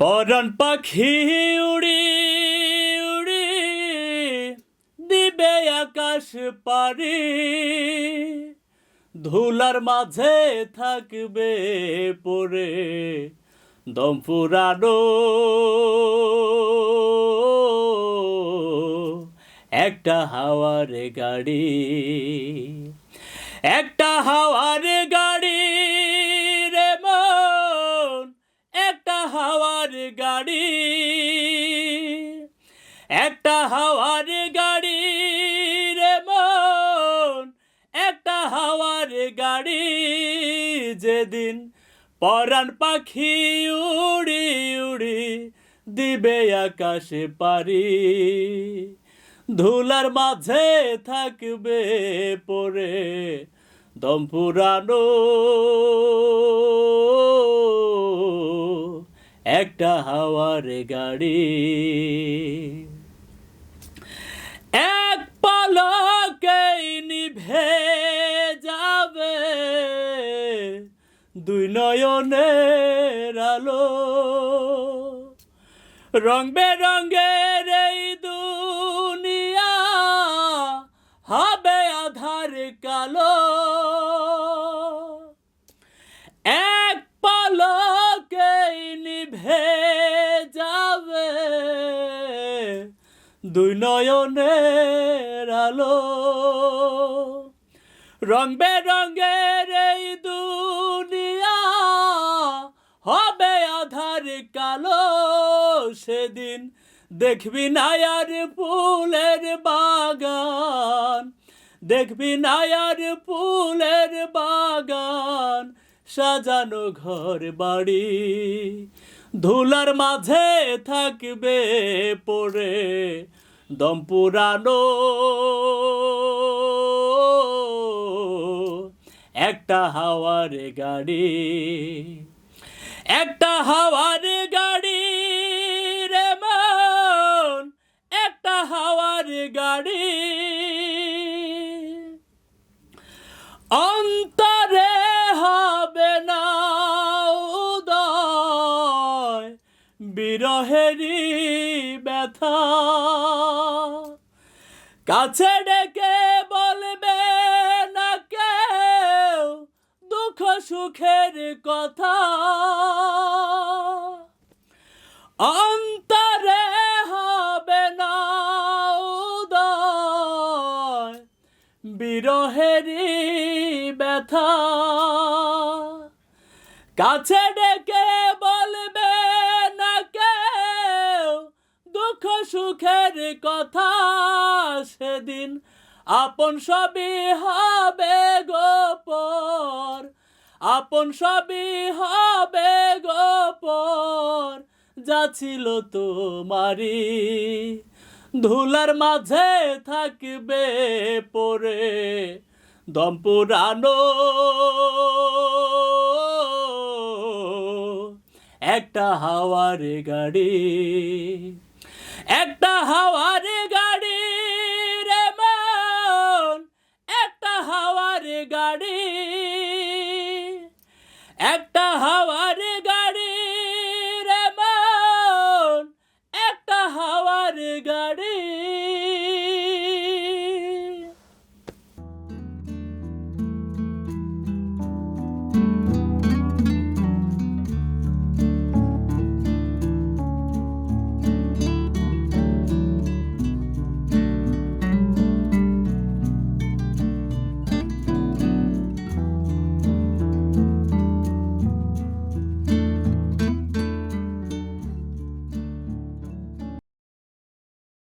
পরাণ পাখি উড়ি উড়ি দিবে আকাশ পারি। ধুলার মাঝে থাকবে পরে দম ফুরানো একটা হাওয়ারে গাড়ি, একটা হাওয়ার একটা হাওয়ার গাড়ি রে মন, একটা হাওয়ার গাড়ি যেদিন পরাণ পাখি উড়ি উড়ি দিবে আকাশে পারি। ধুলার মাঝে থাকবে পরে দম পুরানো। একটা হাওয়ার গাড়ি নিভে যাবে দুই নয়নের আলো। রং বেরঙ্গের এই দুনিয়া, হবে আধার কালো। এক পলকেই নিভে যাবে দুই নয়নের আলো। রং বেরঙ্গের এই দুনিয়া হবে আধার কালো। সেদিন দেখবি নায়ার ফুলের বাগান, দেখবি নায়ার ফুলের বাগান, সাজানো ঘর বাড়ি। ধুলার মাঝে থাকবে পড়ে দম পুরানো। একটা হাওয়ার গাড়ি, একটা হাওয়ার গাড়ি রে মন, একটা হাওয়ার গাড়ি। অন্তরে হবে না উদয়, বিরহেরই ব্যথা। কাছে ডেকে বলবে সুখের কথা। অন্তরে হবে না উদয়, বিরহেরই ব্যথা। কাছে ডেকে বলবে না কেউ দুঃখ সুখের কথা, সেদিন আপন সবই হবে গোপর আপন সবই হবে গোপর যা ছিল তোমারি ধুলার মাঝে থাকবে পরে দম পুরানো একটা হাওয়ার গাড়ি, একটা হাওয়ার গাড়ি রে মন, একটা হাওয়ার গাড়ি। একটা হাওয়ার গাড়ি রে মন একটা হাওয়ার গাড়ি